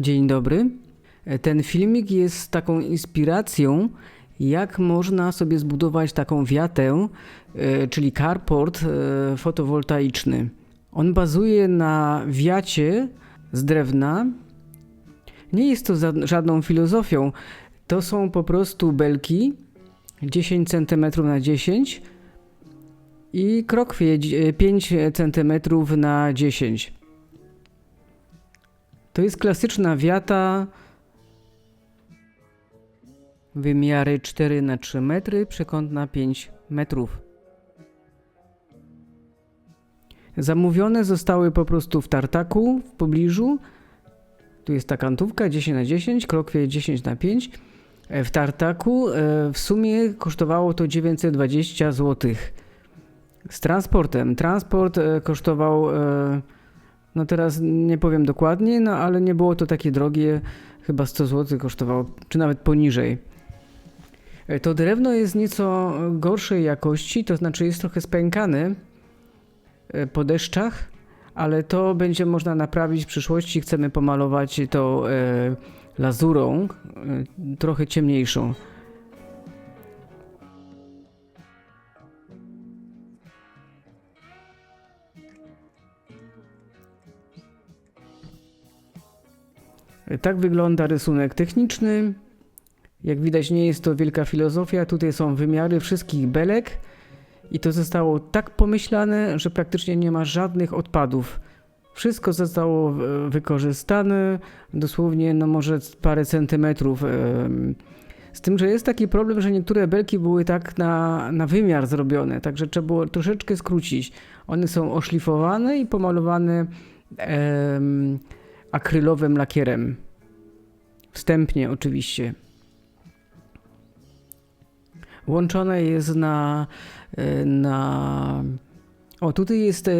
Dzień dobry. Ten filmik jest taką inspiracją, jak można sobie zbudować taką wiatę, e, czyli carport e, fotowoltaiczny. On bazuje na wiacie z drewna. Nie jest to żadną filozofią. To są po prostu belki 10 cm na 10 i krokwie dzi- 5 cm na 10. To jest klasyczna wiata. Wymiary 4 na 3 metry, przekątna 5 metrów. Zamówione zostały po prostu w tartaku w pobliżu. Tu jest ta kantówka 10 na 10, krokwie 10 na 5. E, W tartaku e, w sumie kosztowało to 920 zł. Z transportem. Transport e, kosztował, no teraz nie powiem dokładnie, no ale nie było to takie drogie, chyba 100 zł kosztowało, czy nawet poniżej. E, To drewno jest nieco gorszej jakości, to znaczy jest trochę spękane e, po deszczach, ale to będzie można naprawić w przyszłości. Chcemy pomalować to e, lazurą, trochę ciemniejszą. Tak wygląda rysunek techniczny. Jak widać, nie jest to wielka filozofia. Tutaj są wymiary wszystkich belek i to zostało tak pomyślane, że praktycznie nie ma żadnych odpadów. Wszystko zostało e, wykorzystane, dosłownie no może parę centymetrów. em. Z tym, że jest taki problem, że niektóre belki były tak na, na wymiar zrobione, także trzeba było troszeczkę skrócić. One są oszlifowane i pomalowane akrylowym lakierem. Wstępnie oczywiście. Łączone jest na, e, na o, tutaj jest e,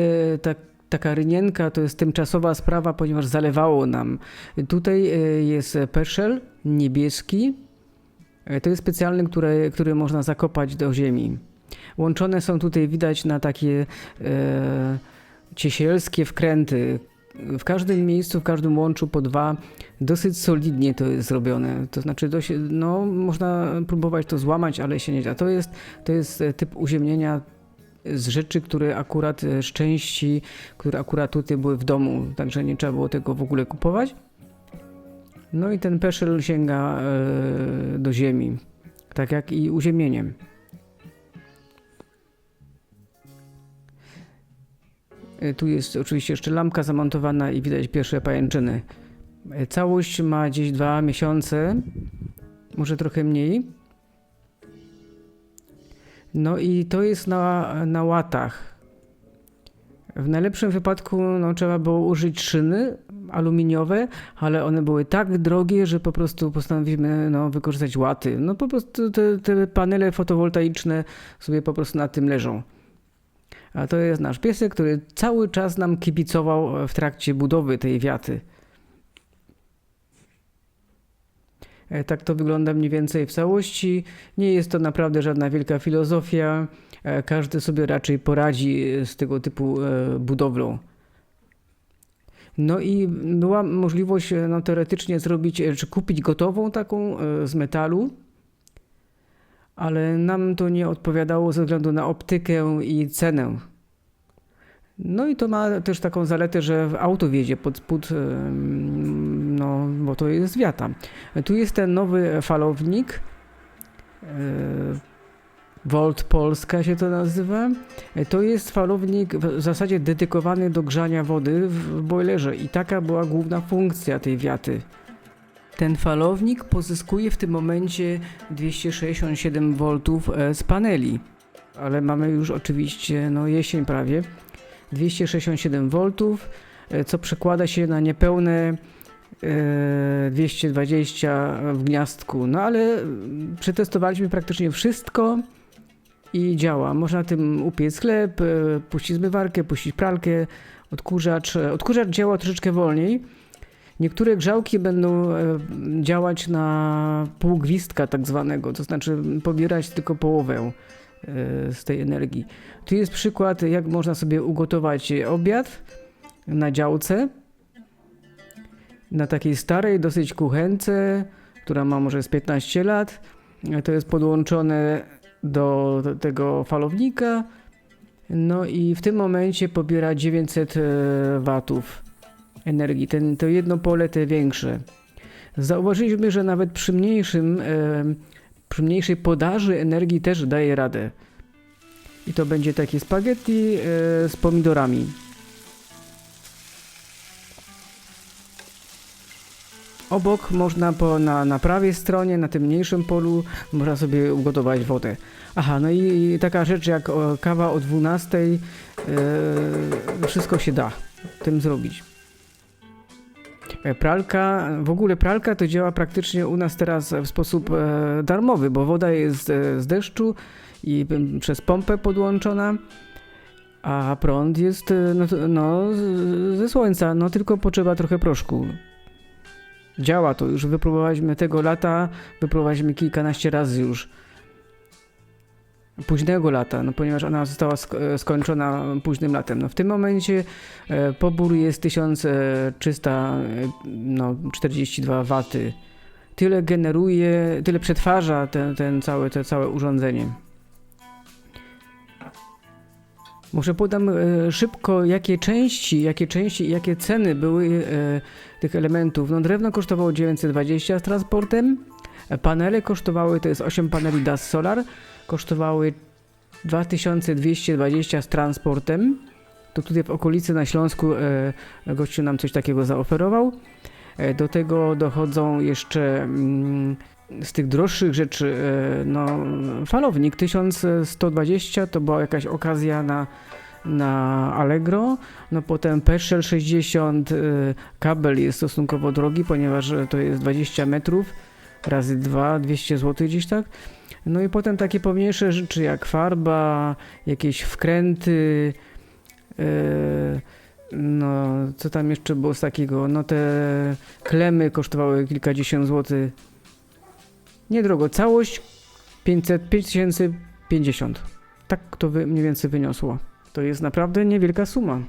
ta, taka rynienka, to jest tymczasowa sprawa, ponieważ zalewało nam. Tutaj e, jest peszel niebieski. To jest specjalny, który, który można zakopać do ziemi. Łączone są tutaj, widać, na takie e, ciesielskie wkręty. W każdym miejscu, w każdym łączu po dwa. Dosyć solidnie to jest zrobione. To znaczy, dość, no, można próbować to złamać, ale się nie da. To jest, to jest e, typ uziemnienia z rzeczy, które akurat e, z części, które akurat tutaj były w domu, także nie trzeba było tego w ogóle kupować. No i ten peszel sięga e, do ziemi, tak jak i uziemieniem. Tu jest oczywiście jeszcze lampka zamontowana i widać pierwsze pajęczyny. E, Całość ma gdzieś dwa miesiące, może trochę mniej. No i to jest na, na łatach. W najlepszym wypadku no, trzeba było użyć szyny aluminiowe, ale one były tak drogie, że po prostu postanowiliśmy no, wykorzystać łaty. No po prostu te, te panele fotowoltaiczne sobie po prostu na tym leżą. A to jest nasz piesek, który cały czas nam kibicował w trakcie budowy tej wiaty. E, Tak to wygląda mniej więcej w całości. Nie jest to naprawdę żadna wielka filozofia. E, Każdy sobie raczej poradzi z tego typu e, budowlą. No i była możliwość e, no, teoretycznie zrobić, e, czy kupić gotową taką e, z metalu, ale nam to nie odpowiadało ze względu na optykę i cenę. No i to ma też taką zaletę, że auto wjedzie pod spód, no bo to jest wiata. Tu jest ten nowy falownik. e, Volt Polska się to nazywa. E, To jest falownik w zasadzie dedykowany do grzania wody w boilerze i taka była główna funkcja tej wiaty. Ten falownik pozyskuje w tym momencie 267 V e, z paneli, ale mamy już oczywiście no jesień prawie. 267 V, e, co przekłada się na niepełne e, 220 w gniazdku. No ale mm, przetestowaliśmy praktycznie wszystko i działa. Można tym upiec chleb, e, puścić zmywarkę, puścić pralkę, odkurzacz. E, Odkurzacz działa troszeczkę wolniej. Niektóre grzałki będą e, działać na pół gwizdka tak zwanego, to znaczy pobierać tylko połowę e, z tej energii. Tu jest przykład, jak można sobie ugotować obiad na działce. na takiej starej dosyć kuchence, która ma może z 15 lat. To jest podłączone do do tego falownika. No i w tym momencie pobiera 900 e, watów energii. Ten, to jedno pole, te większe. Zauważyliśmy, że nawet przy mniejszym, e, przy mniejszej podaży energii też daje radę. I to będzie takie spaghetti e, z pomidorami. Obok można po, na, na prawej stronie, na tym mniejszym polu, można sobie ugotować wodę. Aha, no i, i taka rzecz jak kawa o 12, e, wszystko się da tym zrobić. E, Pralka, w ogóle pralka to działa praktycznie u nas teraz w sposób e, darmowy, bo woda jest e, z deszczu i przez pompę podłączona, a prąd jest no, no, ze słońca, no tylko potrzeba trochę proszku. Działa to już, wypróbowaliśmy tego lata, wypróbowaliśmy kilkanaście razy już. Późnego lata, no ponieważ ona została e, skończona późnym latem. No w tym momencie e, pobór jest 1342 waty. Tyle generuje, tyle przetwarza ten, ten całe, to całe urządzenie. Może podam e, szybko, jakie części, jakie części jakie ceny były e, tych elementów. No drewno kosztowało 920 z transportem, e, panele kosztowały, to jest 8 paneli DAS Solar, kosztowały 2220 z transportem. To tutaj w okolicy na Śląsku e, gościu nam coś takiego zaoferował. E, do tego dochodzą jeszcze mm, z tych droższych rzeczy, e, no falownik 1120 to była jakaś okazja na, na Allegro. No potem Peszel 60 e, kabel jest stosunkowo drogi, ponieważ to jest 20 metrów razy 2, 200 zł gdzieś tak. No i potem takie pomniejsze rzeczy jak farba, jakieś wkręty, e, no co tam jeszcze było z takiego, no te klemy kosztowały kilkadziesiąt złotych. Niedrogo, całość 500, 5050. Tak to mniej więcej wyniosło. To jest naprawdę niewielka suma.